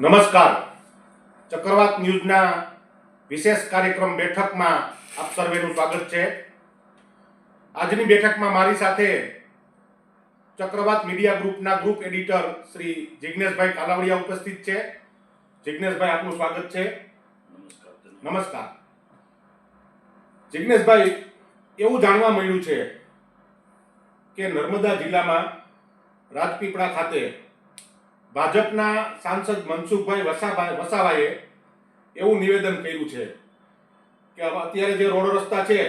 નમસ્કાર. ચક્રવાત ન્યૂઝના વિશેષ કાર્યક્રમ બેઠકમાં આપ સર્વેનું સ્વાગત છે. આજની બેઠકમાં મારી સાથે ચક્રવાત મીડિયા ગ્રુપના ગ્રુપ એડિટર શ્રી જિજ્ઞેશભાઈ કાલાવડિયા ઉપસ્થિત છે. જિજ્ઞેશભાઈ આપનું સ્વાગત છે. નમસ્કાર નમસ્કાર. જિજ્ઞેશભાઈ એવું જાણવા મળ્યું છે કે નર્મદા જિલ્લામાં રાજપીપળા ખાતે ભાજપના સાંસદ મનસુખભાઈ વસાભાઈ વસાવાએ એવું નિવેદન કર્યું છે કે અત્યારે જે રોડ રસ્તા છે,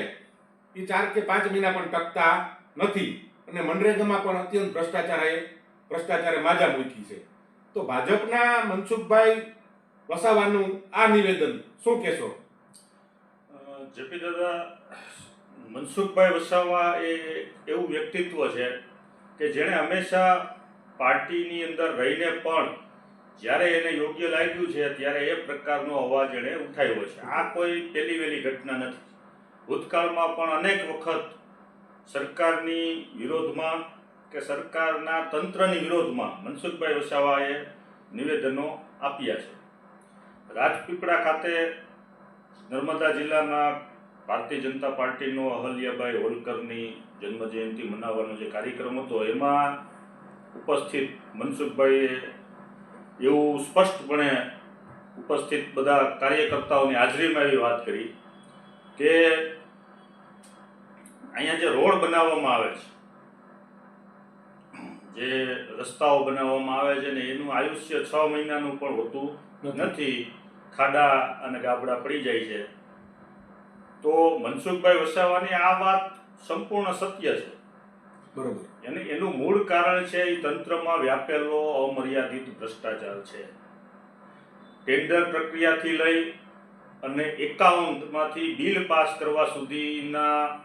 એ ચાર કે પાંચ મહિના પણ ટકતા નથી અને મનરેગામાં પણ અત્યંત ભ્રષ્ટાચારે ભ્રષ્ટાચારે માજા મૂકી છે. તો ભાજપના મનસુખભાઈ વસાવાનું આ નિવેદન શું કહેશો? જેપી દાદા, મનસુખભાઈ વસાવા એ એવું વ્યક્તિત્વ છે કે જેણે હંમેશા પાર્ટીની અંદર રહીને પણ જ્યારે એને યોગ્ય લાગ્યું છે, ત્યારે એ પ્રકારનો અવાજ એણે ઉઠાવ્યો છે. આ કોઈ પહેલી વહેલી ઘટના નથી. ભૂતકાળમાં પણ અનેક વખત સરકારની વિરોધમાં કે સરકારના તંત્રની વિરોધમાં મનસુખભાઈ વસાવાએ નિવેદનો આપ્યા છે. રાજપીપળા ખાતે નર્મદા જિલ્લાના ભારતીય જનતા પાર્ટીનો અહલ્યાભાઈ હોલકરની જન્મજયંતિ મનાવવાનો જે કાર્યક્રમ હતો, એમાં ઉપસ્થિત મનસુખભાઈએ એવું સ્પષ્ટપણે ઉપસ્થિત બધા કાર્યકર્તાઓની હાજરીમાં એવી વાત કરી કે અહીંયા જે રોડ બનાવવામાં આવે છે જે રસ્તાઓ બનાવવામાં આવે છે ને એનું આયુષ્ય છ મહિનાનું પણ હોતું નથી. ખાડા અને ગાબડા પડી જાય છે. તો મનસુખભાઈ વસાવાની આ વાત સંપૂર્ણ સત્ય છે. બરોબર. એને એનું મૂળ કારણ છે એ તંત્રમાં વ્યાપેલો અમર્યાદિત ભ્રષ્ટાચાર છે. ટેન્ડર પ્રક્રિયાથી લઈ અને એકાઉન્ટમાંથી બિલ પાસ કરવા સુધીના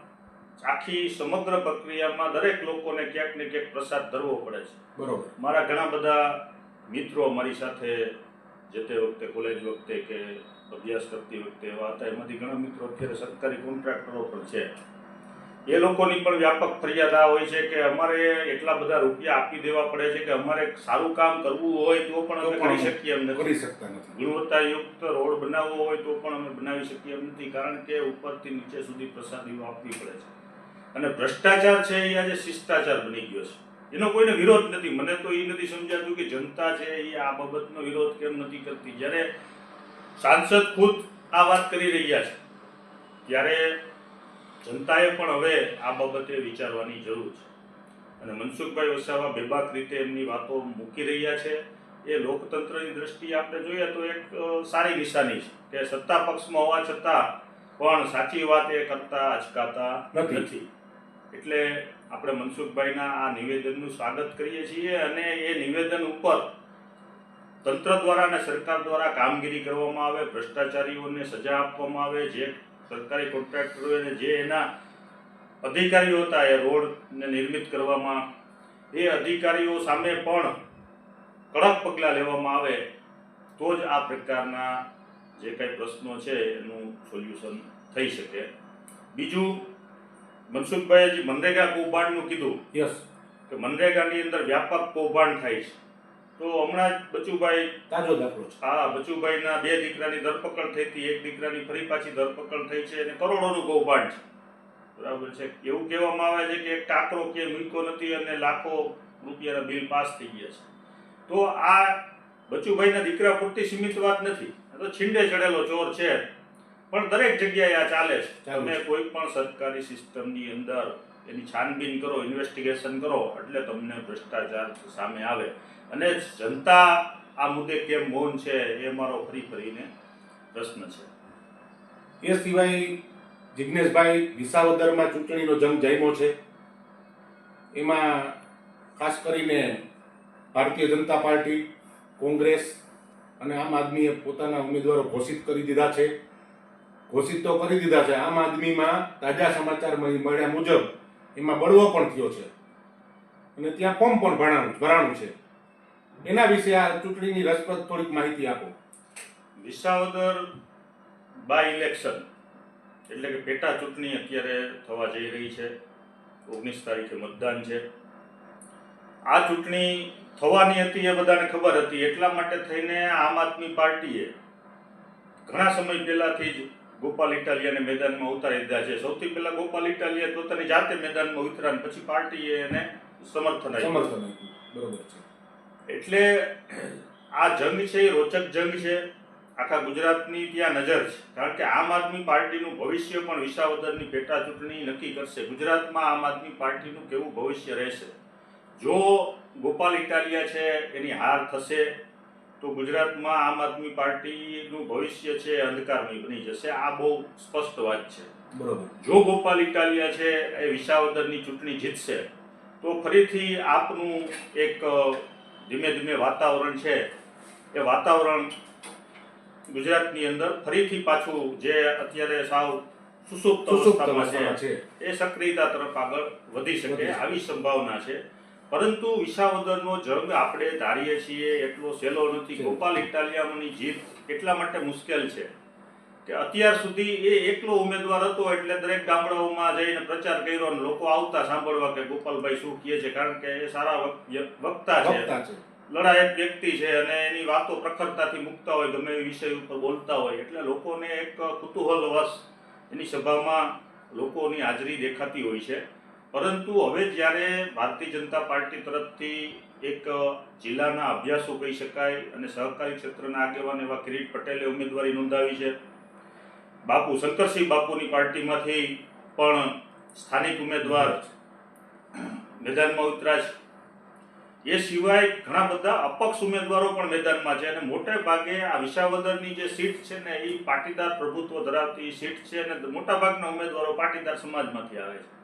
આખી સમગ્ર પ્રક્રિયામાં દરેક લોકોને ક્યાંક ને ક્યાંક પ્રસાદ ધરવો પડે છે. બરોબર. મારા ઘણા બધા મિત્રો મારી સાથે જે તે વખતે કોલેજ વખતે કે અભ્યાસ કરતી વખતે એવા હતા એમાંથી ઘણા મિત્રો અત્યારે સરકારી કોન્ટ્રાક્ટરો પણ છે. એ લોકોની પણ વ્યાપક ફરિયાદ આ હોય છે કે અમારે એટલા બધા રૂપિયા આપી દેવા પડે છે કે અમારે સારું કામ કરવું હોય તો પણ અમે કરી શકીએ એમ નથી કરી શકતા નથી. ગુણવત્તાયુક્ત રોડ બનાવવો હોય તો પણ અમે બનાવી શકીએ એમ નથી કારણ કે ઉપરથી નીચે સુધી પ્રસાદીઓ આપવી પડે છે. અને ભ્રષ્ટાચાર છે એ આજે શિષ્ટાચાર બની ગયો છે. એનો કોઈને વિરોધ નથી. મને તો એ નથી સમજાતું કે જનતા છે એ આ બાબતનો વિરોધ કેમ નથી કરતી? જ્યારે સાંસદ ખુદ આ વાત કરી રહ્યા છે ત્યારે જનતાએ પણ હવે આ બાબતે વિચારવાની જરૂર છે. અને મનસુખભાઈ વસાવા બેબાક રીતે એમની વાતો મૂકી રહ્યા છે. એ લોકતંત્રની દ્રષ્ટિએ આપણે જોઈએ તો એક સારી નિશાની છે કે સત્તા પક્ષમાં હોવા છતાં પણ સાચી વાત એ કરતા અચકાતા નથી. નથી. એટલે આપણે મનસુખભાઈના આ નિવેદનનું સ્વાગત કરીએ છીએ અને એ નિવેદન ઉપર તંત્ર દ્વારા અને સરકાર દ્વારા કામગીરી કરવામાં આવે ભ્રષ્ટાચારીઓને સજા આપવામાં આવે જે સરકારી કોન્ટ્રાક્ટરોને જે એના અધિકારીઓ હતા એ રોડને નિર્મિત કરવામાં એ અધિકારીઓ સામે પણ કડક પગલાં લેવામાં આવે તો જ આ પ્રકારના જે કંઈ પ્રશ્નો છે એનું સોલ્યુશન થઈ શકે. બીજું મનસુખભાઈએ જે મનરેગા કૌભાંડનું કીધું યસ કે મનરેગાની અંદર વ્યાપક કૌભાંડ થાય છે. તો હમણાં જ બચુભાઈ તાજો દાખલો છે. હા બચુભાઈના બે દીકરાની ધરપકડ થઈ હતી. એક દીકરાની ફરી પાછી ધરપકડ થઈ છે અને કરોડોનું કૌભાંડ છે. બરાબર છે. એવું કહેવામાં આવે છે કે એક કાકરો કે મૂક્યો નથી અને લાખો રૂપિયાના બિલ પાસ થઈ ગયા છે. તો આ બચુભાઈના દીકરા પૂરતી સીમિત વાત નથી. તો છીંડે ચડેલો ચોર છે. પણ દરેક જગ્યાએ આ ચાલે છે. તમે કોઈ પણ સરકારી સિસ્ટમની અંદર એની છાનબીન કરો ઇન્વેસ્ટિગેશન કરો, એટલે તમને ભ્રષ્ટાચાર સામે આવે. અને જનતા આ મુદ્દે કેમ મૌન છે એ મારો ફરી ફરીને પ્રશ્ન છે. એ સિવાય જિજ્ઞેશભાઈ વિસાવદરમાં ચૂંટણીનો જંગ જામ્યો છે. એમાં ખાસ કરીને ભારતીય જનતા પાર્ટી, કોંગ્રેસ અને આમ આદમીએ પોતાના ઉમેદવારો ઘોષિત કરી દીધા છે. ઘોષિત તો કરી દીધા છે. આમ આદમીમાં તાજા સમાચાર મળી- મળ્યા મુજબ એમાં બળવો પણ થયો છે. અને ત્યાં ફોર્મ પણ ભરાણું ભરાણું છે. એના વિશે આ ચૂંટણીની રસપ્રદ થોડીક માહિતી આપો. વિસાવદર બાય ઇલેક્શન એટલે કે પેટા ચૂંટણી અત્યારે થવા જઈ રહી છે. ઓગણીસ તારીખે મતદાન છે. આ ચૂંટણી થવાની હતી એ બધાને ખબર હતી. એટલા માટે થઈને આમ આદમી પાર્ટીએ ઘણા સમય પહેલાથી જ ગોપાલ ઇટાલિયાને મેદાનમાં ઉતારી દીધા છે. સૌથી પહેલા ગોપાલ ઇટાલિયા પોતાની જાતે મેદાનમાં ઉતર્યા પછી પાર્ટીએ એને સમર્થન આપ્યું. સમર્થન બરોબર છે. એટલે આ જંગ છે એ રોચક જંગ છે. આખા ગુજરાતની ત્યાં નજર છે. કારણ કે આમ આદમી પાર્ટીનું ભવિષ્ય પણ વિસાવદરની પેટા ચૂંટણી નક્કી કરશે. ગુજરાતમાં આમ આદમી પાર્ટીનું કેવું ભવિષ્ય રહેશે? જો ગોપાલ ઇટાલિયા છે એની હાર થશે તો ગુજરાતમાં આમ આદમી પાર્ટીનું ભવિષ્ય છે અંધકારમય બની જશે. આ બહુ સ્પષ્ટ વાત છે. બરોબર. જો ગોપાલ ઇટાલિયા છે એ વિસાવદરની ચૂંટણી જીતશે તો ફરીથી આપનું એક ધીમે ધીમે વાતાવરણ છે. એ વાતાવરણ ગુજરાતની અંદર ફરીથી પાછું જે અત્યારે સાવ સુસુપ્ત અવસ્થામાં છે એ સક્રિયતા તરફ આગળ વધી શકે. આવી સંભાવના છે. પરંતુ વિસાવદરનો જંગ આપણે ધારીએ છીએ એટલો સહેલો નથી. ગોપાલ ઇટાલિયાની જીત એટલા માટે મુશ્કેલ છે કે અત્યાર સુધી એ એકલો ઉમેદવાર હતો એટલે દરેક ગામડાઓમાં જઈને પ્રચાર કર્યો અને લોકો આવતા સાંભળવા કે ગોપાલભાઈ શું કહે છે કારણ કે એ સારા વક- વક્તા છે. વક્તા છે. લડાયક વ્યક્તિ છે અને એની વાતો પ્રખરતાથી મૂકતા હોય ગમે એ વિષય ઉપર બોલતા હોય એટલે લોકોને એક કુતૂહલવશ એની સભામાં લોકોની હાજરી દેખાતી હોય છે. પરંતુ હવે જ્યારે ભારતીય જનતા પાર્ટી તરફથી એક જિલ્લાના અભ્યાસો કહી શકાય અને સહકારી ક્ષેત્રના આગેવાન એવા કિરીટ પટેલે ઉમેદવારી નોંધાવી છે. બાપુ શંકરસિંહ બાપુની પાર્ટીમાંથી પણ સ્થાનિક ઉમેદવાર મેદાનમાં ઉતર્યા છે. એ સિવાય ઘણા બધા અપક્ષ ઉમેદવારો પણ મેદાનમાં છે અને મોટે ભાગે આ વિસાવદરની જે સીટ છે ને એ પાટીદાર પ્રભુત્વ ધરાવતી સીટ છે અને મોટાભાગના ઉમેદવારો પાટીદાર સમાજમાંથી આવે છે.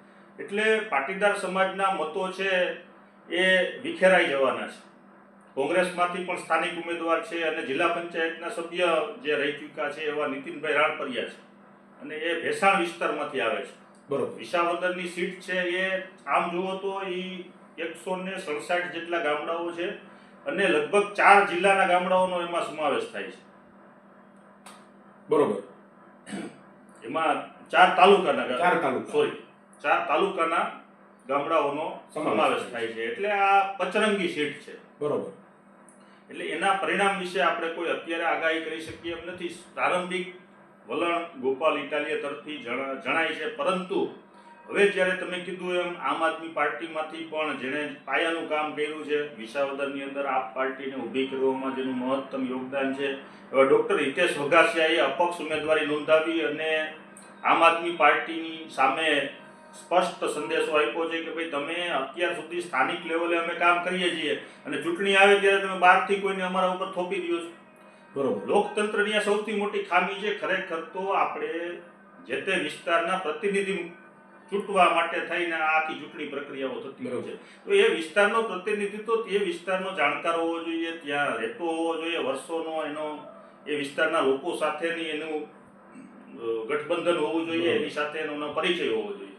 એટલે પાટીદાર સમાજના મતો છે એ વિખેરાઈ જવાના છે. કોંગ્રેસમાંથી પણ સ્થાનિક ઉમેદવાર છે અને જિલ્લા પંચાયતના સભ્ય જે રહી ચૂક્યા છે એવા નીતિનભાઈ રાણપરિયા છે. અને એ ભેસાણ વિસ્તારમાંથી આવે છે. બરોબર. વિસાવદરની સીટ છે એ આમ જુઓ તો એ એકસો ને સડસાઠ જેટલા ગામડાઓ છે અને લગભગ ચાર જિલ્લાના ગામડાઓનો એમાં સમાવેશ થાય છે. બરોબર. એમાં ચાર તાલુકાના ચાર તાલુકા. સોરી ચાર તાલુકાના ગામડાઓનો સમાવેશ થાય છે. એટલે આ પચરંગી સીટ છે. બરોબર. એટલે એના પરિણામ વિશે આપણે કોઈ અત્યારે આગાહી કરી શકીએ એમ નથી. પ્રારંભિક વલણ ગોપાલ ઇટાલિયા તરફથી જણાય છે. પરંતુ હવે જ્યારે તમે કીધું એમ આમ આદમી પાર્ટીમાંથી પણ જેણે પાયાનું કામ કર્યું છે વિસાવદરની અંદર આપ પાર્ટીને ઊભી કરવામાં જેનું મહત્તમ યોગદાન છે હવે ડૉક્ટર હિતેશ વઘાસિયાએ અપક્ષ ઉમેદવારી નોંધાવી અને આમ આદમી પાર્ટીની સામે સ્પષ્ટ સંદેશો આપ્યો છે કે ભાઈ તમે અત્યાર સુધી સ્થાનિક લેવલે અમે કામ કરીએ છીએ અને ચૂંટણી આવે ત્યારે તમે બહારથી કોઈને અમારા ઉપર થોપી દો છો. બરોબર. લોકતંત્રની આ સૌથી મોટી ખામી છે ખરેખર તો આપણે જે તે વિસ્તારના પ્રતિનિધિ ચૂંટવા માટે થઈને આ આખી ચૂંટણી પ્રક્રિયાઓ થતી હોય છે. તો એ વિસ્તારનો પ્રતિનિધિત્વ તે વિસ્તારનો જાણકાર હોવો જોઈએ ત્યાં રહેતો હોવો જોઈએ વર્ષોનો એનો એ વિસ્તારના લોકો સાથેની એનું ગઠબંધન હોવું જોઈએ એની સાથે એનો પરિચય હોવો જોઈએ.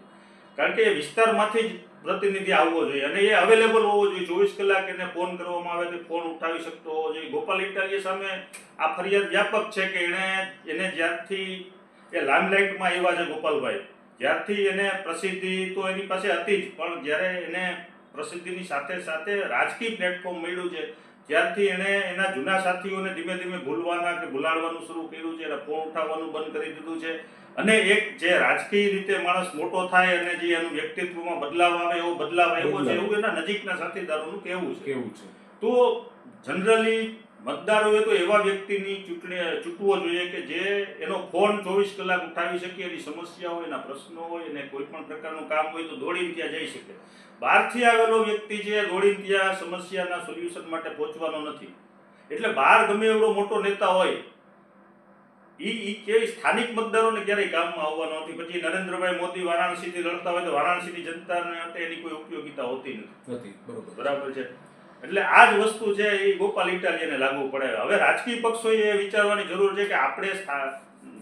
કારણ કે એ વિસ્તારમાંથી જ પ્રતિનિધિ આવવો જોઈએ અને એ અવેલેબલ હોવો જોઈએ. ચોવીસ કલાક એને ફોન કરવામાં આવે તો ફોન ઉઠાવી શકતો હોવો જોઈએ. ગોપાલ ઇટાલિયા સામે આ ફરિયાદ વ્યાપક છે કે એણે એને જ્યારથી એ લાઇમલાઇટમાં આવ્યા છે ગોપાલભાઈ જ્યારથી એને પ્રસિદ્ધિ તો એની પાસે હતી જ, પણ જ્યારે એને પ્રસિદ્ધિની સાથે સાથે રાજકીય પ્લેટફોર્મ મળ્યું છે ત્યારથી એણે એના જૂના સાથીઓને ધીમે ધીમે ભૂલવાના કે ભૂલાડવાનું શરૂ કર્યું છે એને ફોન ઉઠાવવાનું બંધ કરી દીધું છે. અને એક જે રાજકીય રીતે માણસ મોટો થાય અને જે એનું વ્યક્તિત્વમાં બદલાવ આવે એવો બદલાવ આવ્યો છે એવું એના નજીકના સાથીદારોનું કહેવું છે. કેવું છે. તો જનરલી મતદારોએ તો એવા વ્યક્તિની ચૂંટણી ચૂંટવો જોઈએ કે જે એનો ફોન ચોવીસ કલાક ઉઠાવી શકે એની સમસ્યા હોય એના પ્રશ્નો હોય એને કોઈ પણ પ્રકારનું કામ હોય તો દોડીને ત્યાં જઈ શકે. બહારથી આવેલો વ્યક્તિ છે દોડીને ત્યાં સમસ્યાના સોલ્યુશન માટે પહોંચવાનો નથી. એટલે બહાર ગમે એવડો મોટો નેતા હોય એ એ કે સ્થાનિક મતદારોને ક્યારેય કામમાં આવવાનો નથી. પછી નરેન્દ્રભાઈ મોદી વારાણસીથી લડતા હોય તો વારાણસીની જનતાને માટે એની કોઈ ઉપયોગિતા હોતી નથી. નથી બરોબર. બરાબર છે? એટલે આ જ વસ્તુ છે એ ગોપાલ ઇટાલિયાને લાગુ પડે. હવે રાજકીય પક્ષોએ એ વિચારવાની જરૂર છે કે આપણે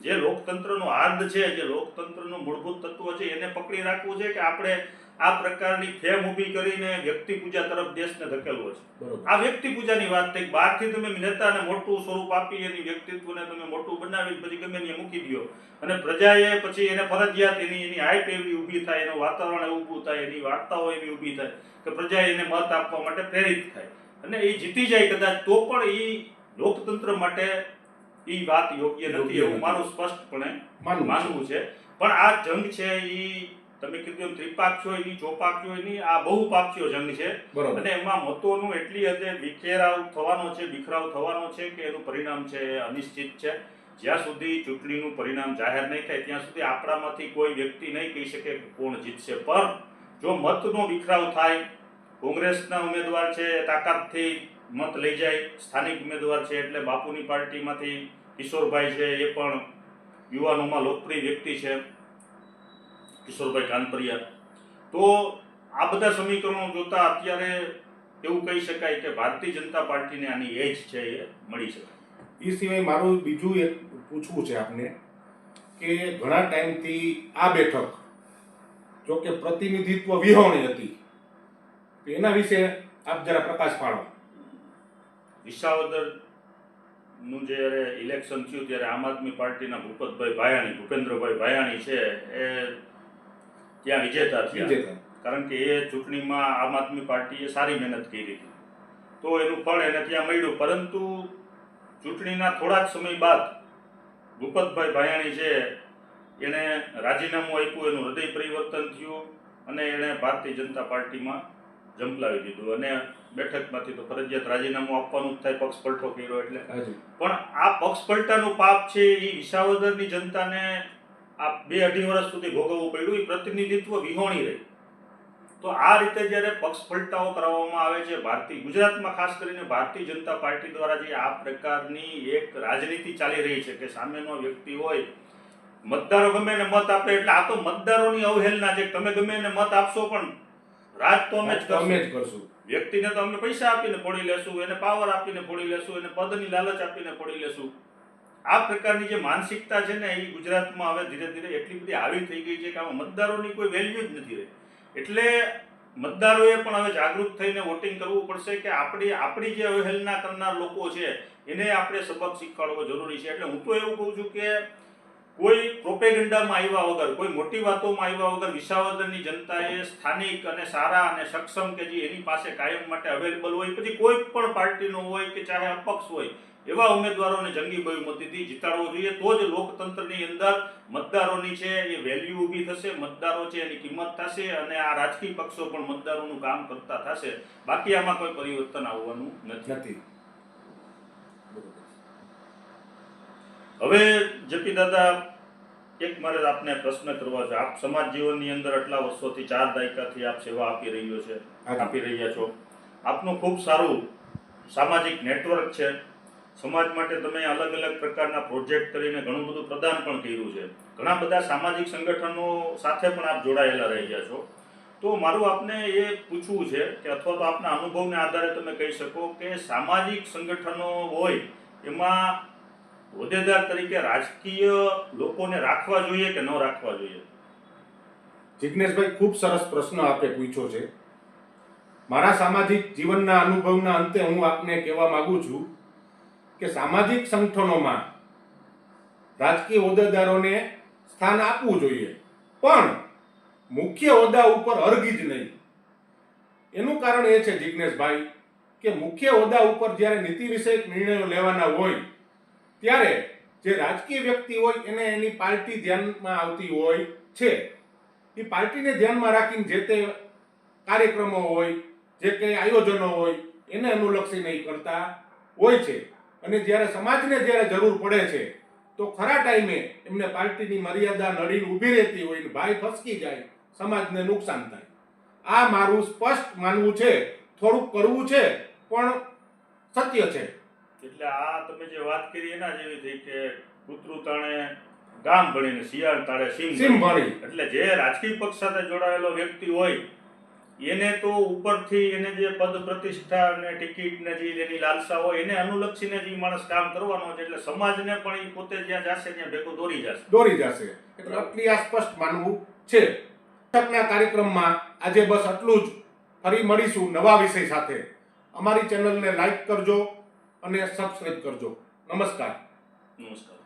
જે લોકતંત્રનો આર્ધ છે જે લોકતંત્રનું મૂળભૂત તત્વ છે એને પકડી રાખવું છે કે આપણે આ પ્રકારની ફેમ ઊભી કરીને વ્યક્તિ પૂજા તરફ દેશને ધકેલવો છે. આ વ્યક્તિ પૂજાની વાત થઈ. બહારથી તમે નેતાને મોટું સ્વરૂપ આપી એની વ્યક્તિત્વને તમે મોટું બનાવી પછી ગમે એને મૂકી દો અને પ્રજાએ પછી એને ફરજિયાત એની એની હાઈટ એવી ઊભી થાય એનું વાતાવરણ એવું ઊભું થાય એની વાર્તાઓ એવી ઊભી થાય. કે પ્રજા એને મત આપવા માટે પ્રેરિત થાય. અને એ જીતી જાય કદાચ તો પણ એ લોકતંત્ર માટે એ વાત યોગ્ય નથી એવું મારું સ્પષ્ટપણે માનવું છે. પણ આ જંગ છે એ તમે કીધું એમ ત્રિપાક્ષો એની ચોપાક્ષો એની આ બહુ પાક્ષીઓ જંગ છે. અને એમાં મતોનું એટલી હદે વિખેરાવ થવાનો છે બિખરાવ થવાનો છે કે એનું પરિણામ છે એ અનિશ્ચિત છે. જ્યાં સુધી ચૂંટણીનું પરિણામ જાહેર નહીં થાય ત્યાં સુધી આપણામાંથી કોઈ વ્યક્તિ નહીં કહી શકે કોણ જીતશે. પણ જો મતનો વિખરાવ થાય, કોંગ્રેસના ઉમેદવાર છે, તાકાતથી મત લઈ જાય, સ્થાનિક ઉમેદવાર છે, એટલે બાપુની પાર્ટીમાંથી કિશોરભાઈ છે, એ પણ યુવાનોમાં લોકપ્રિય વ્યક્તિ છે, કિશોરભાઈ કાનપરિયા તો આ બધા સમીકરણો જોતા અત્યારે એવું કહી શકાય કે ભારતીય જનતા પાર્ટીને આની એજ છે, એ મળી શકે. એ સિવાય મારું બીજું એક પૂછવું છે આપને કે ઘણા ટાઈમથી આ બેઠક જો કે પ્રતિનિધિત્વ વિહોણી હતી. એના વિશે આપ જરા પ્રકાશ પાડો. વિસાવદરનું જ્યારે ઇલેક્શન થયું ત્યારે આમ આદમી પાર્ટીના ભૂપતભાઈ ભાયાણી ભૂપેન્દ્રભાઈ ભાયાણી છે એ ત્યાં વિજેતા થયા. કારણ કે એ ચૂંટણીમાં આમ આદમી પાર્ટીએ સારી મહેનત કરી હતી. તો એનું ફળ એને ત્યાં મળ્યું. પરંતુ ચૂંટણીના થોડા જ સમય બાદ ભૂપતભાઈ ભાયાણી છે એણે રાજીનામું આપ્યું એનું હૃદય પરિવર્તન થયું અને એણે ભારતીય જનતા પાર્ટીમાં ઝંપલાવી દીધું. અને બેઠકમાંથી તો ફરજિયાત રાજીનામું આપવાનું જ થાય પક્ષ પલટો કર્યો એટલે. પણ આ પક્ષ પલટાનું પાપ છે એ વિસાવદરની જનતાને આ બે અઢી વર્ષ સુધી ભોગવવું પડ્યું એ પ્રતિનિધિત્વ વિહોણી રહી. તો આ રીતે જ્યારે પક્ષ પલટાઓ કરવામાં આવે છે ભારતીય ગુજરાતમાં ખાસ કરીને ભારતીય જનતા પાર્ટી દ્વારા જે આ પ્રકારની એક રાજનીતિ ચાલી રહી છે કે સામેનો વ્યક્તિ હોય મતદારો ગમે એને મત આપે એટલે આ તો મતદારોની અવહેલના છે. તમે ગમે એને મત આપશો પણ રાજ તો અમે જ અમે જ કરશું. વ્યક્તિને તો અમે પૈસા આપીને ફોડી લેશું એને પાવર આપીને ફોડી લેશું એને પદની લાલચ આપીને ફોડી લેશું. આ પ્રકારની જે માનસિકતા છે ને એ ગુજરાતમાં હવે ધીરે ધીરે એટલી બધી આવી થઈ ગઈ છે કે આમાં મતદારોની કોઈ વેલ્યુ જ નથી રહી. એટલે મતદારોએ પણ હવે જાગૃત થઈને વોટિંગ કરવું પડશે કે આપણી આપણી જે અવહેલના કરનાર લોકો છે એને આપણે સબક શીખવાડવો જરૂરી છે. એટલે હું તો એવું કહું છું કે કોઈ પ્રોપેગેન્ડામાં આવ્યા વગર, કોઈ મોટી વાતોમાં આવ્યા વગર વિસાવદરની જનતાએ સ્થાનિક અને સારા અને સક્ષમ કે જે એની પાસે કાયમ માટે અવેલેબલ હોય, પછી કોઈ પણ પાર્ટીનો હોય કે ચાહે અપક્ષ હોય, એવા ઉમેદવારોને જંગી બહુમતીથી જીતાડવો જોઈએ. તો જ લોકતંત્રની અંદર મતદારોની છે એ વેલ્યુ ઊભી થશે, મતદારો છે એની કિંમત થશે અને આ રાજકીય પક્ષો પણ મતદારોનું કામ કરતા થશે. બાકી આમાં કોઈ પરિવર્તન આવવાનું નથી નથી હવે જેપી દાદા એક મારે આપને પ્રશ્ન કરવા છે. આપ સમાજ જીવનની અંદર આટલા વર્ષોથી ચાર દાયકાથી આપ સેવા આપી રહ્યો છે આપી રહ્યા છો. આપનું ખૂબ સારું સામાજિક નેટવર્ક છે. સમાજ માટે તમે અલગ અલગ પ્રકારના પ્રોજેક્ટ કરીને ઘણું બધું પ્રદાન પણ કર્યું છે. ઘણા બધા સામાજિક સંગઠનો સાથે પણ આપ જોડાયેલા રહ્યા છો. તો મારું આપને એ પૂછવું છે કે અથવા તો આપના અનુભવને આધારે તમે કહી શકો કે સામાજિક સંગઠનો હોય એમાં હોદ્દેદાર તરીકે રાજકીય લોકોને રાખવા જોઈએ કે ન રાખવા જોઈએ? જિજ્ઞેશભાઈ ખૂબ સરસ પ્રશ્ન આપે પૂછ્યો છે. મારા સામાજિક જીવનના અનુભવના અંતે હું આપને કહેવા માંગુ છું કે સામાજિક સંગઠનોમાં રાજકીય હોદ્દેદારોને સ્થાન આપવું જોઈએ. પણ મુખ્ય હોદ્દા ઉપર અરગી જ નહીં. એનું કારણ એ છે જિજ્ઞેશભાઈ કે મુખ્ય હોદ્દા ઉપર જ્યારે નીતિ વિષયક નિર્ણયો લેવાના હોય ત્યારે જે રાજકીય વ્યક્તિ હોય એને એની પાર્ટી ધ્યાનમાં આવતી હોય છે. એ પાર્ટીને ધ્યાનમાં રાખીને જે તે કાર્યક્રમો હોય, જે કંઈ આયોજનો હોય, એને અનુલક્ષીને કરતા હોય છે. અને જ્યારે સમાજને જ્યારે જરૂર પડે છે, તો ખરા ટાઈમે એમને પાર્ટીની મર્યાદા નડીને ઊભી રહેતી હોય ભાઈ ફસકી જાય, સમાજને નુકસાન થાય. આ મારું સ્પષ્ટ માનવું છે, થોડુંક કરવું છે, પણ સત્ય છે. એટલે આ તમે જે વાત કરી એના જેવી થઈ કે કૂતરું તાણે ગામ ભણીને શિયાળ તાળે સિંહ સિમ ભણી. એટલે જે રાજકીય પક્ષ સાથે જોડાયેલો વ્યક્તિ હોય એને તો ઉપરથી એને જે પદ પ્રતિષ્ઠા અને ટિકિટ ને જે એની લાલસા હોય એને અનુલક્ષીને જ માણસ કામ કરવાનો છે. એટલે સમાજને પણ એ પોતે જ્યાં જશે ત્યાં ભેગો દોરી જશે. દોરી જશે. એટલે આટલી આ સ્પષ્ટ માનવું છે. બેઠકના કાર્યક્રમમાં આજે બસ આટલું જ. ફરી મળીશું નવા વિષય સાથે. અમારી ચેનલને લાઈક કરજો. અને સબસ્ક્રાઇબ કરજો. નમસ્કાર. નમસ્કાર.